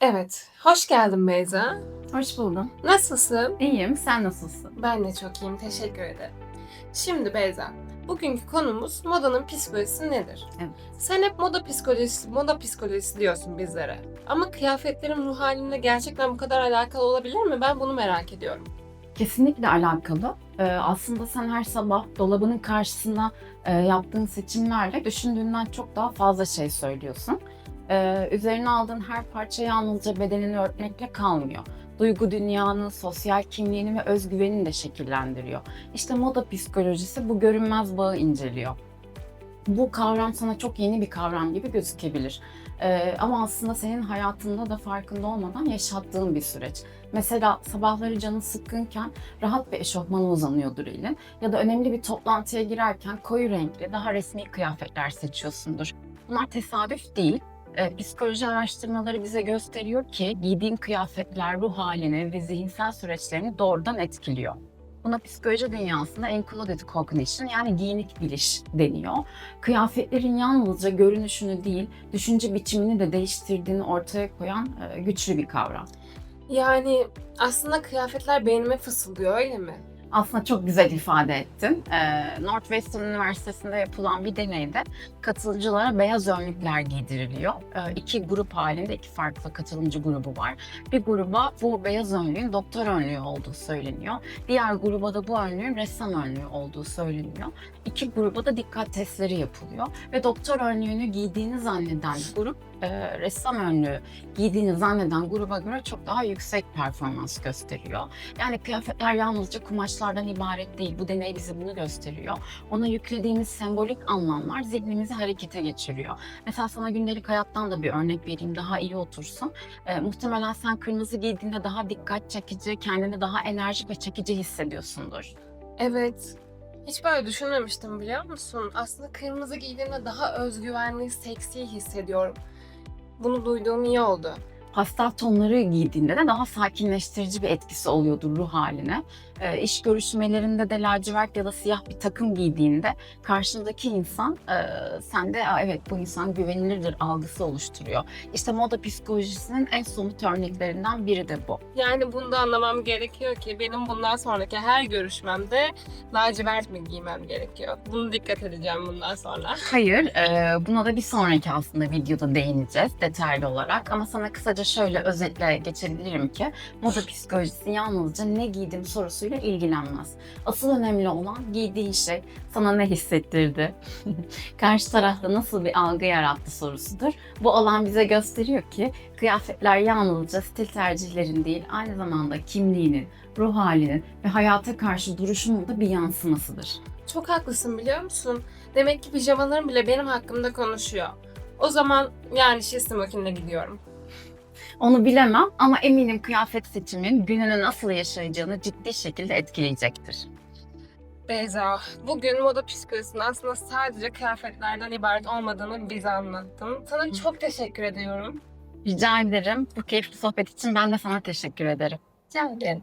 Evet, hoş geldin Beyza. Hoş buldum. Nasılsın? İyiyim. Sen nasılsın? Ben de çok iyiyim, teşekkür ederim. Şimdi Beyza, bugünkü konumuz modanın psikolojisi nedir? Evet. Sen hep moda psikolojisi, moda psikolojisi diyorsun bizlere. Ama kıyafetlerin ruh halinle gerçekten bu kadar alakalı olabilir mi? Ben bunu merak ediyorum. Kesinlikle alakalı. Ee, aslında sen her sabah dolabının karşısına e, yaptığın seçimlerle düşündüğünden çok daha fazla şey söylüyorsun. Ee, üzerine aldığın her parça yalnızca bedenini örtmekle kalmıyor. Duygu dünyanı, sosyal kimliğini ve özgüvenini de şekillendiriyor. İşte moda psikolojisi bu görünmez bağı inceliyor. Bu kavram sana çok yeni bir kavram gibi gözükebilir. Ee, ama aslında senin hayatında da farkında olmadan yaşattığın bir süreç. Mesela sabahları canın sıkkınken rahat bir eşofmana uzanıyordur elin. Ya da önemli bir toplantıya girerken koyu renkli, daha resmi kıyafetler seçiyorsundur. Bunlar tesadüf değil. Ee, psikoloji araştırmaları bize gösteriyor ki giydiğin kıyafetler ruh halini ve zihinsel süreçlerini doğrudan etkiliyor. Buna psikoloji dünyasında encoded cognition yani giyinik biliş deniyor. Kıyafetlerin yalnızca görünüşünü değil, düşünce biçimini de değiştirdiğini ortaya koyan e, güçlü bir kavram. Yani aslında kıyafetler beynime fısıldıyor öyle mi? Aslında çok güzel ifade ettin. Ee, Northwestern Üniversitesi'nde yapılan bir deneyde katılımcılara beyaz önlükler giydiriliyor. Ee, iki grup halinde iki farklı katılımcı grubu var. Bir gruba bu beyaz önlüğün doktor önlüğü olduğu söyleniyor. Diğer gruba da bu önlüğün ressam önlüğü olduğu söyleniyor. İki gruba da dikkat testleri yapılıyor. Ve doktor önlüğünü giydiğini zanneden grup e, ressam önlüğü giydiğini zanneden gruba göre çok daha yüksek performans gösteriyor. Yani kıyafetler yalnızca kumaşlardan ibaret değil. Bu deney bize bunu gösteriyor. Ona yüklediğimiz sembolik anlamlar zihnimizi harekete geçiriyor. Mesela sana gündelik hayattan da bir örnek vereyim daha iyi otursun. Ee, muhtemelen sen kırmızı giydiğinde daha dikkat çekici, kendini daha enerjik ve çekici hissediyorsundur. Evet. Hiç böyle düşünmemiştim biliyor musun? Aslında kırmızı giydiğimde daha özgüvenli, seksi hissediyorum. Bunu duyduğum iyi oldu. Pastel tonları giydiğinde de daha sakinleştirici bir etkisi oluyordur ruh haline. Ee, iş görüşmelerinde de lacivert ya da siyah bir takım giydiğinde karşındaki insan e, sende "Aa, evet bu insan güvenilirdir algısı oluşturuyor. İşte moda psikolojisinin en somut örneklerinden biri de bu. Yani bunu da anlamam gerekiyor ki benim bundan sonraki her görüşmemde lacivert mi giymem gerekiyor? Bunu dikkat edeceğim bundan sonra. Hayır, e, buna da bir sonraki aslında videoda değineceğiz detaylı olarak. Ama sana kısaca şöyle özetle geçebilirim ki moda psikolojisi yalnızca ne giydim sorusuyla ilgilenmez. Asıl önemli olan giydiğin şey sana ne hissettirdi, karşı tarafta nasıl bir algı yarattı sorusudur. Bu alan bize gösteriyor ki kıyafetler yalnızca stil tercihlerin değil, aynı zamanda kimliğinin, ruh halinin ve hayata karşı duruşunun da bir yansımasıdır. Çok haklısın biliyor musun? Demek ki pijamalarım bile benim hakkımda konuşuyor. O zaman yani şiş smokinle gidiyorum. Onu bilemem ama eminim kıyafet seçimin gününü nasıl yaşayacağını ciddi şekilde etkileyecektir. Beyza, bugün moda psikolojisinin aslında sadece kıyafetlerden ibaret olmadığını bize anlattın. Sana çok teşekkür ediyorum. Rica ederim. Bu keyifli sohbet için ben de sana teşekkür ederim. Rica ederim.